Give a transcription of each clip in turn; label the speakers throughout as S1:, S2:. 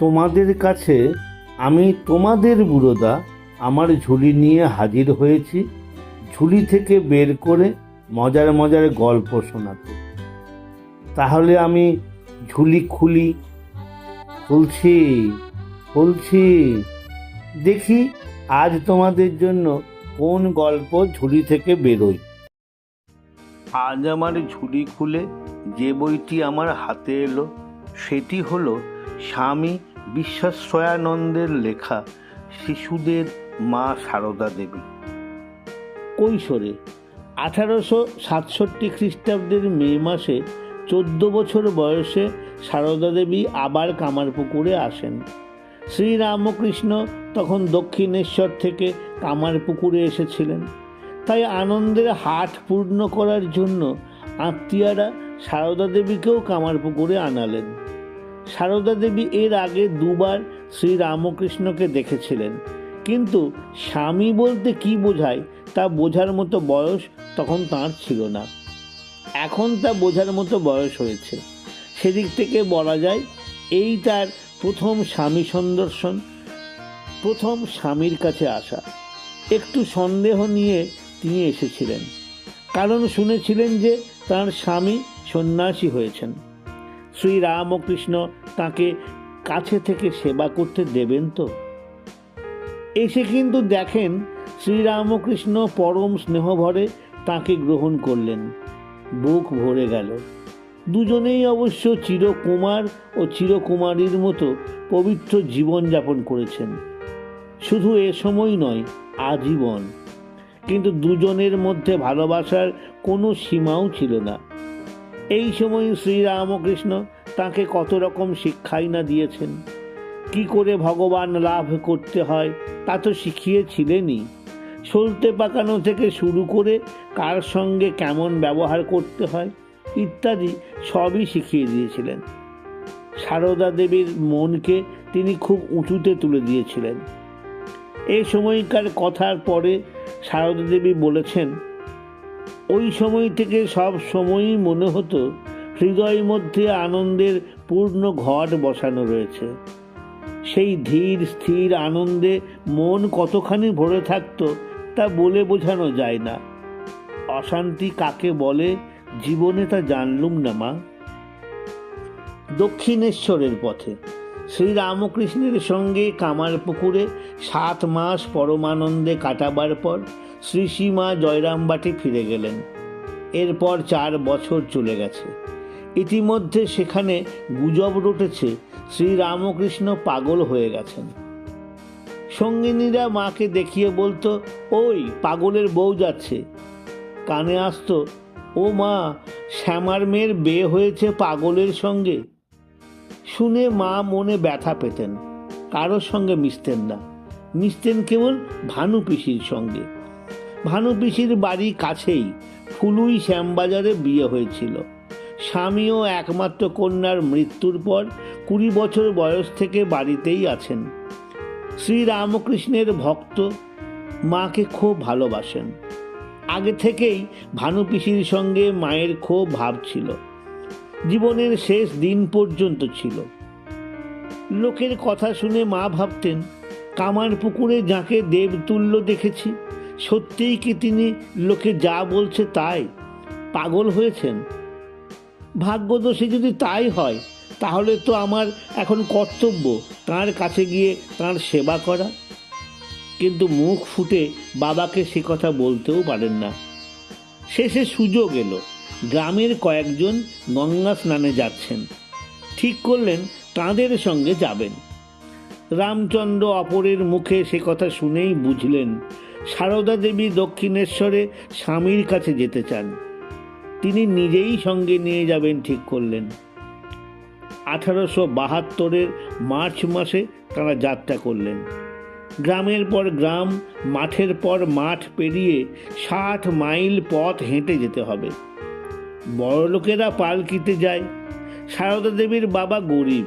S1: তোমাদের কাছে আমি তোমাদের বুড়োদা আমার ঝুলি নিয়ে হাজির হয়েছি, ঝুলি থেকে বের করে মজার মজার গল্প শোনাতে। তাহলে আমি ঝুলি খুলি, খুলছি খুলছি। দেখি আজ তোমাদের জন্য কোন গল্প ঝুলি থেকে বেরোয়। আজ আমার ঝুলি খুলে যে বইটি আমার হাতে এলো, সেটি হলো স্বামী বিশ্বাশ্রয়ানন্দের লেখা শিশুদের মা সারদা দেবী। কৈশোরে আঠারোশো সাতষট্টি খ্রিস্টাব্দের মে মাসে চোদ্দ বছর বয়সে সারদা দেবী আবার কামারপুকুরে আসেন। শ্রীরামকৃষ্ণ তখন দক্ষিণেশ্বর থেকে কামারপুকুরে এসেছিলেন। তাই আনন্দের হাট পূর্ণ করার জন্য আত্মীয়ারা সারদা দেবীকেও কামারপুকুরে আনালেন। সারদা দেবী এর আগে দুবার শ্রীরামকৃষ্ণকে দেখেছিলেন। কিন্তু স্বামী বলতে কি বোঝায় তা বোঝার মতো বয়স তখন তাঁর ছিল না। এখন তা বোঝার মতো বয়স হয়েছে। সেদিক থেকে বলা যায়, এই তার প্রথম স্বামী সন্দর্শন, প্রথম স্বামীর কাছে আসা। একটু সন্দেহ নিয়ে তিনি এসেছিলেন। কারণ শুনেছিলেন যে তার স্বামী সন্ন্যাসী হয়েছেন। শ্রী রামকৃষ্ণ তাকে কাছে থেকে সেবা করতে দেবেন তো? এসে কিন্তু দেখেন শ্রীরামকৃষ্ণ পরম স্নেহভরে তাকে গ্রহণ করলেন। বুক ভরে গেল। দুজনেই অবশ্য চিরকুমার ও চিরকুমারীর মতো পবিত্র জীবনযাপন করেছেন। শুধু এ সময় নয়, আজীবন। কিন্তু দুজনের মধ্যে ভালোবাসার কোনো সীমাও ছিল না। এই সময় শ্রীরামকৃষ্ণ তাকে কত রকম শিক্ষাই না দিয়েছেন। কি করে ভগবান লাভ করতে হয় তা তো শিখিয়েছিলেনই। সলতে পাকানো থেকে শুরু করে কার সঙ্গে কেমন ব্যবহার করতে হয় ইত্যাদি সবই শিখিয়ে দিয়েছিলেন। সারদা দেবীর মনকে তিনি খুব উঁচুতে তুলে দিয়েছিলেন। এই সময়কার কথার পরে সারদা দেবী বলেছেন ওই সময় থেকে সব সময়ই মনে হতো হৃদয় মধ্যে আনন্দের পূর্ণ ঘট বসানো রয়েছে। সেই ধীর, স্থির আনন্দে মন কতখানি ভরে থাকতো তা বলে বোঝানো যায় না। অশান্তি কাকে বলে জীবনে তা জানলুম না, মা। দক্ষিণেশ্বরের পথে শ্রীরামকৃষ্ণের সঙ্গে কামারপুকুরে সাত মাস পরমানন্দে কাটাবার পর শ্রী শ্রীমা জয়রামবাটি ফিরে গেলেন। এরপর চার বছর চলে গেছে। ইতিমধ্যে সেখানে গুজব রটেছে, শ্রীরামকৃষ্ণ পাগল হয়ে গেছেন। সঙ্গিনীরা মাকে দেখিয়ে বলতো, ওই, পাগলের বউ যাচ্ছে। কানে আসতো, ও মা, শ্যামার মেয়ের বিয়ে হয়েছে পাগলের সঙ্গে? শুনে মা মনে ব্যথা পেতেন। কারোর সঙ্গে মিশতেন না। মিশতেন কেবল ভানু পিসির সঙ্গে। ভানু পিসির বাড়ি কাছেই ফুলুই শ্যামবাজারে বিয়ে হয়েছিল। স্বামী ও একমাত্র কন্যার মৃত্যুর পর কুড়ি বছর বয়স থেকে বাড়িতেই আছেন। শ্রীরামকৃষ্ণের ভক্ত, মাকে খুব ভালোবাসেন। আগে থেকেই ভানু পিসির সঙ্গে মায়ের খুব ভাব ছিল। জীবনের শেষ দিন পর্যন্ত ছিল। লোকের কথা শুনে মা ভাবতেন কামার পুকুরে যাকে দেবতুল্য দেখেছি সত্যিই কি তিনি লোকে যা বলছে তাই? পাগল হয়েছেন? ভাগ্যদোষে যদি তাই হয়, তাহলে তো আমার এখন কর্তব্য তার কাছে গিয়ে তার সেবা করা। কিন্তু মুখ ফুটে বাবাকে সে কথা বলতেও পারেন না। শেষে সুযোগ এলো। গ্রামের কয়েকজন গঙ্গা স্নানে যাচ্ছেন। ঠিক করলেন, তাঁদের সঙ্গে যাবেন। রামচন্দ্র অপরের মুখে সে কথা শুনেই বুঝলেন সারদা দেবী দক্ষিণেশ্বরে স্বামীর কাছে যেতে চান। তিনি নিজেই সঙ্গে নিয়ে যাবেন ঠিক করলেন। আঠারোশো বাহাত্তরের মার্চ মাসে তারা যাত্রা করলেন। গ্রামের পর গ্রাম, মাঠের পর মাঠ পেরিয়ে ষাট মাইল পথ হেঁটে যেতে হবে। বড়লোকেরা পালকিতে যায়। সারদা দেবীর বাবা গরিব।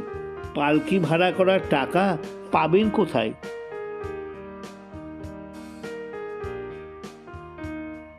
S1: পালকি ভাড়া করার টাকা পাবেন কোথায়?